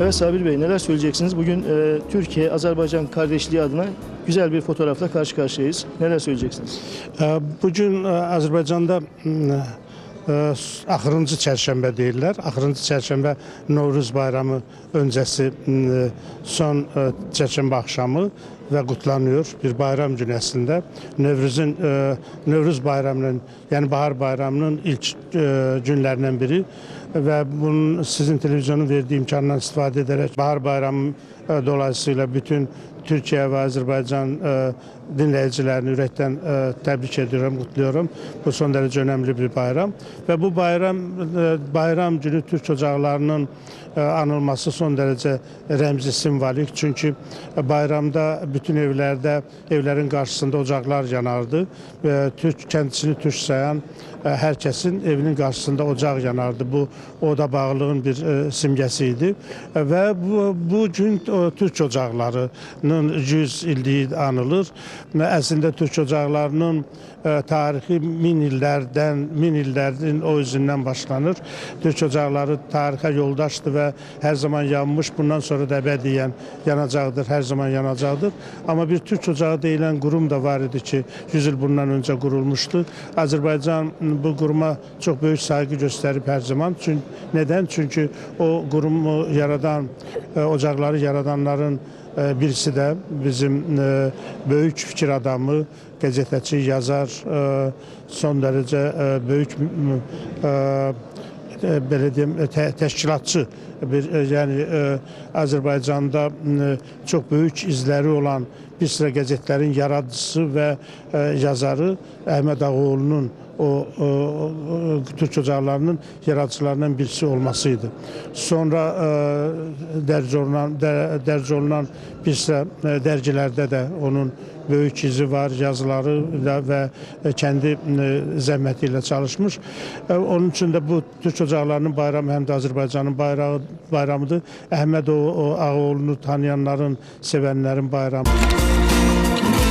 Evet Sabir Bey neler söyleyeceksiniz? Bugün e, Türkiye-Azerbaycan kardeşliği adına güzel bir fotoğrafla karşı karşıyayız. Neler söyleyeceksiniz? Ee, Bugün e, Azərbaycanda m, e, axırıncı çərşənbə deyirlər. Axırıncı çərşənbə Novruz bayramı öncəsi m, son e, çərşənbə axşamı və qutlanıyor bir bayram günü əslində. Nevruzun e, Nevruz bayramının, yəni bahar bayramının ilk e, günlərindən biri və bunun sizin televizyonun verdiyi imkandan istifadə edərək bahar bayramı e, dolayısıyla bütün Türkiye ve Azerbaycan e, dinleyicilerini ürəkdən təbrik ediyorum, kutluyorum. Bu son derece önemli bir bayram ve bu bayram bayram günü Türk ocaqlarının anılması son derece remzi simvolik. Çünkü bayramda bütün evlerde, evlerin karşısında ocaklar yanardı. Türk kendisini Türk sayan e, herkesin evinin karşısında ocak yanardı. Bu oda bağlılığın bir e, simgesiydi. E, ve bu, bu gün o, Türk ocaklarının 100 illiği anılır. Əslində Türk ocaqlarının e, tarixi min illərdən, min illərin o üzündən başlanır. Türk ocaqları tarixə yoldaşdır və hər zaman yanmış, bundan sonra da əbədiyyən yanacaqdır, hər zaman yanacaqdır. Amma bir Türk ocağı deyilən qurum da var idi ki, 100 il bundan öncə qurulmuşdu. Azərbaycan bu quruma çox böyük sayğı göstərib hər zaman. Çünki neden? Çünki o qurumu yaradan, e, ocaqları yaradanların e, birisi də bizim e, böyük fikir adamı, qəzetəçi, yazar, son dərəcə böyük belə deyim, tə, təşkilatçı bir e, yəni e, Azərbaycanda çox böyük izləri olan bir sıra qəzetlərin yaradıcısı və e, yazarı Əhməd Ağaoğlu'nun o Türk ocaqlarının yaradıcılarından birisi olmasıydı. Sonra e, dərc olunan, dər, dərc olunan sıra e, də onun böyük izi var, yazıları və e, kendi e, zəhməti ilə çalışmış. Onun üçün də bu Türk ocaqlarının bayramı həm də Azərbaycanın bayrağı bayramıdır. Əhməd Ağaoğlu'nu tanıyanların, sevənlərin bayramı.